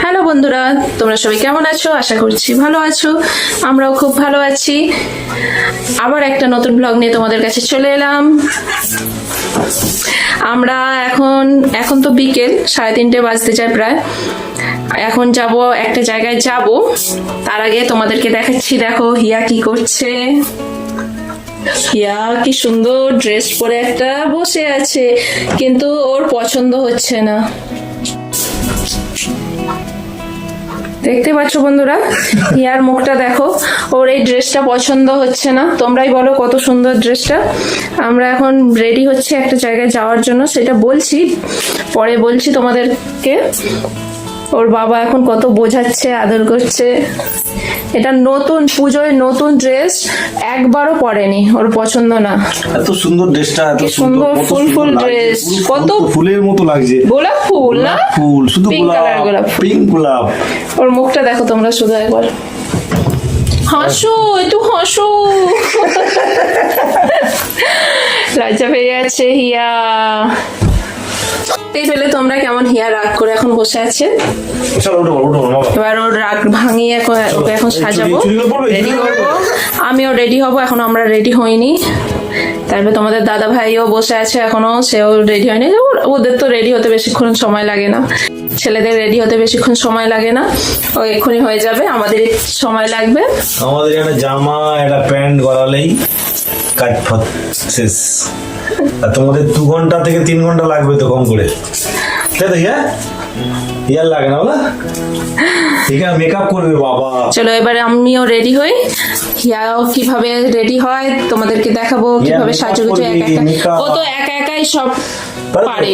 Hello বন্ধুরা, তোমরা সবাই কেমন আছো? আশা করছি ভালো আছো। আমরাও খুব ভালো আছি। আবার একটা নতুন ব্লগ নিয়ে তোমাদের কাছে চলে এলাম। আমরা এখন এখন তো বিকেল, সাড়ে তিনটে বাজতে যায় প্রায়। এখন যাব, একটা জায়গায় যাব। তার আগে তোমাদেরকে দেখাচ্ছি, দেখো, হিয়া কি করছে। হিয়া কি সুন্দর ড্রেস পরে একটা বসে আছে, কিন্তু ওর পছন্দ হচ্ছে না। দেখতে পাচ্ছ বন্ধুরা, ইয়ার মুখটা দেখো, ওর এই ড্রেসটা পছন্দ হচ্ছে না। তোমরাই বলো কত সুন্দর ড্রেসটা আমরা এখন রেডি হচ্ছে একটা জায়গায় যাওয়ার জন্য, সেটা বলছি, পরে বলছি তোমাদেরকে। ওর বাবা এখন কত বোঝাচ্ছে, আদর করছে। এটা নতুন পুজোয় নতুন ড্রেস একবারও পরেনি ওর পছন্দ না। এত সুন্দর ড্রেসটা এত সুন্দর ফুল ফুল ড্রেস কত- ফুলের মতো লাগছে। গোলাপ ফুল না? ফুল শুধু গোলাপ। পিঙ্ক গোলাপ ওর মুখটা দেখো তোমরা শুধু একবার। হাসো একটু হাসো। লজ্জা পেয়ে যাচ্ছে হিয়া। পেলে তোমরা কেমন হিয়া রাগ করে এখন বসে আছে? এবার ওর রাগ ভাঙিয়ে ওকে এখন সাজাবো। রেডি করব আমিও রেডি হব এখন আমরা রেডি হইনি। তারপরে তোমাদের দাদা ভাইও বসে আছে এখনও সেও রেডি হয়নি। ওদের তো রেডি হতে বেশিক্ষণ সময় লাগে না। ছেলেদের রেডি হতে বেশিক্ষণ সময় লাগে না। ও এক্ষুনি হয়ে যাবে আমাদের সময় লাগবে। আমাদের একটা জামা একটা প্যান্ট গলালেই কাজ শেষ। আর তোমাদের দু ঘণ্টা থেকে তিন ঘণ্টা লাগবে তো কম করে। তাই তো ইয়া? ইয়ার লাগে না বলা। মেকআপ করবে বাবা। চলো এবারে আমিও রেডি হই। হিয়াও কীভাবে রেডি হয় তোমাদেরকে দেখাবো কীভাবে সাজুগুজু একা একা। ও তো একা একাই সব পারে।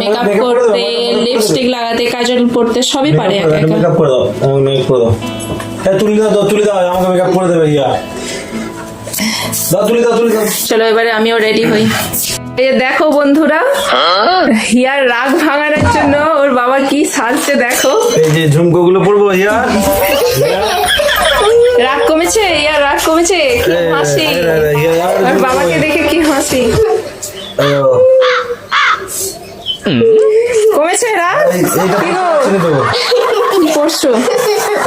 মেকআপ করতে লিপস্টিক লাগাতে কাজল পরতে সবই পারে একা একা। মেকআপ করে দাও মেকআপ করে দাও। হ্যাঁ তুলি দাও তুলি দাও আমাকে মেকআপ করে দেবে ইয়া। চলো এবারে আমিও রেডি হই। দেখো বন্ধুরা হিয়ার রাগ ভাঙানোর জন্য ওর বাবা কি সাজছে দেখো। এই যে ঝুমকো গুলো পরবো ইয়া রাগ কমেছে ইয়ার রাগ কমেছে কি হাসি। আর বাবাকে দেখে কি হাসি। কমেছে রাগ? কি গো?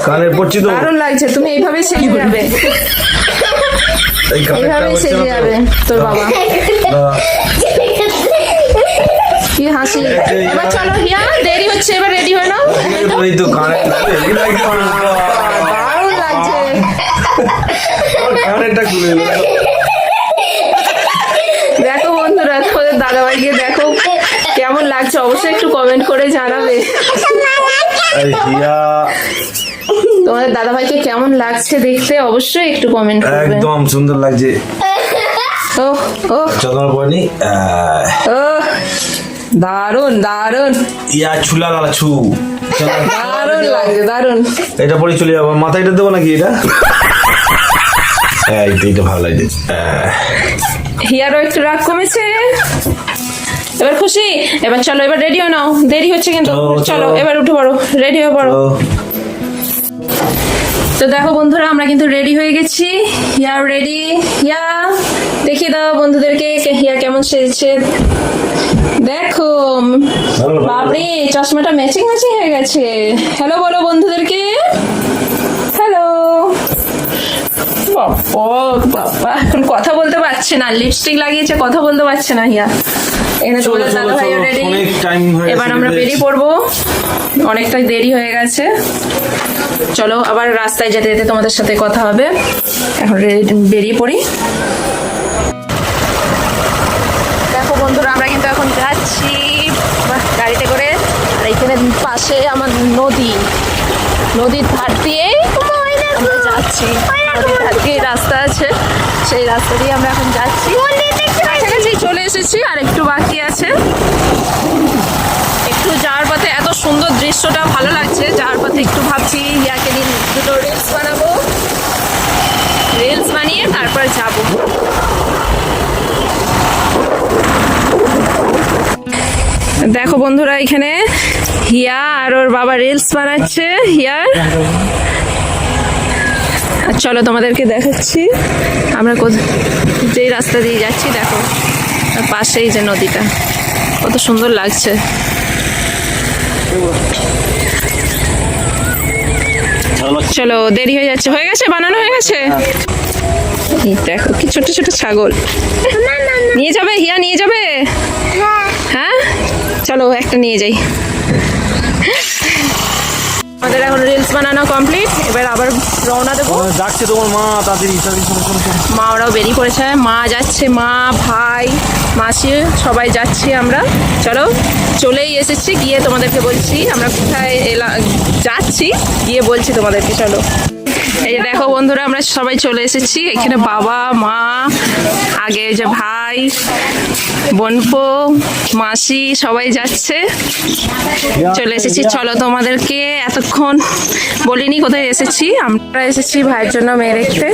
কানের পরছি? তো দারুণ লাগছে তুমি এইভাবে সেজে যাবে। সেজে যাবে তোর বাবা। কি হাসি। এবার চলো হিয়া দেরি হচ্ছে এবার রেডি হয়ে নাও। এই তো কানে এই লাগছে দারুণ লাগছে। কানেরটা খুলে দেখো বন্ধুরা তোমাদের দাদাভাইকে দেখো কেমন লাগছে। অবশ্যই একটু কমেন্ট করে জানাবে। হিয়া। তোমাদের দাদাভাইকে কেমন লাগছে দেখতে? অবশ্যই একটু কমেন্ট করবে। একদম সুন্দর লাগছে। ও ও চন্দন পয়নি ও দারুণ দারুণ। ইয়া ছুলা লালা ছু। দারুণ লাগছে দারুণ এটা পরে চলে যাব। মাথায় এটা দেবো নাকি এটা? এই তো এটা ভালো লাগছে। হিয়ারও একটু রাগ কমেছে। এবার খুশি? এবার চলো এবার রেডি হয়ে নাও। দেরি হচ্ছে কিন্তু। চলো, চলো চলো। এবার উঠে পড়ো। রেডি হয়ে পড়ো। তো দেখো বন্ধুরা আমরা কিন্তু রেডি হয়ে গেছি। হিয়া রেডি হিয়া দেখিয়ে দাও বন্ধুদেরকে হিয়া কেমন সেজেছে। দেখো। বাবরে চশমাটা ম্যাচিং ম্যাচিং হয়ে গেছে। হ্যালো বলো বন্ধুদেরকে। হ্যালো বাবা এখন কথা বলতে পারছে না। লিপস্টিক লাগিয়েছে কথা বলতে পারছে না হিয়া। এখানে তোমাদের দাদা ভাইও রেডি এবার আমরা বেরিয়ে পড়ব। অনেকটা দেরি হয়ে গেছে। চলো আবার রাস্তায় যেতে যেতে তোমাদের সাথে কথা হবে। এখন বেরিয়ে পড়ি। দেখো বন্ধুরা, আমরা কিন্তু এখন যাচ্ছি। গাড়িতে করে। আর এখানে পাশে আমার নদী। নদীর ধার দিয়ে আমরা যাচ্ছি। নদীর ধার দিয়ে রাস্তা আছে। সেই রাস্তা দিয়ে আমরা এখন যাচ্ছি। চলে এসেছি, আর একটু বাকি আছে। একটু যাওয়ার সুন্দর দৃশ্যটা, ভালো লাগছে। যাওয়ার পথে একটু ভাবছি, ইয়াকে দিন দুটো রিলস বানাবো। রিলস বানিয়ে তারপর যাব। দেখো বন্ধুরা এখানে হিয়া আর ওর বাবা রিলস বানাচ্ছে হিয়ার চলো তোমাদেরকে দেখাচ্ছি। আমরা যেই রাস্তা দিয়ে যাচ্ছি, দেখো। পাশেই যে নদীটা। কত সুন্দর লাগছে। চলো, দেরি হয়ে যাচ্ছে। হয়ে গেছে? বানানো হয়ে গেছে? দেখো, কি ছোট ছোট ছাগল। নিয়ে যাবে? হিয়া, নিয়ে যাবে? হ্যাঁ? চলো, একটা নিয়ে যাই। আমাদের এখন রিলস বানানো কমপ্লিট এবার আবার রওনা দেবো। যাচ্ছে তোমার মা চলো। মা ওরাও বেরিয়ে পড়েছে। মা যাচ্ছে মা ভাই মাসি সবাই যাচ্ছি আমরা। চলো চলেই এসেছি গিয়ে তোমাদেরকে বলছি আমরা কোথায় এলা যাচ্ছি গিয়ে বলছি তোমাদেরকে চলো। এই যে দেখো বন্ধুরা আমরা সবাই চলে এসেছি। এখানে বাবা মা আগে যে ভাই বোনপো মাসি সবাই যাচ্ছে। চলে এসেছি। চলো তোমাদেরকে এখন বলিনি কোথায় এসেছি, আমরা এসেছি ভাইয়ের জন্য মেয়ে দেখতে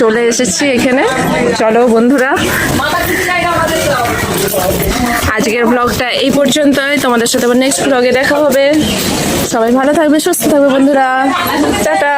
চলে এসেছি এখানে। চলো বন্ধুরা, আজকের ব্লগটা এই পর্যন্তই। তোমাদের সাথে আবার নেক্সট ব্লগে দেখা হবে। সবাই ভালো থাকবে, সুস্থ থাকবে বন্ধুরা। টাটা।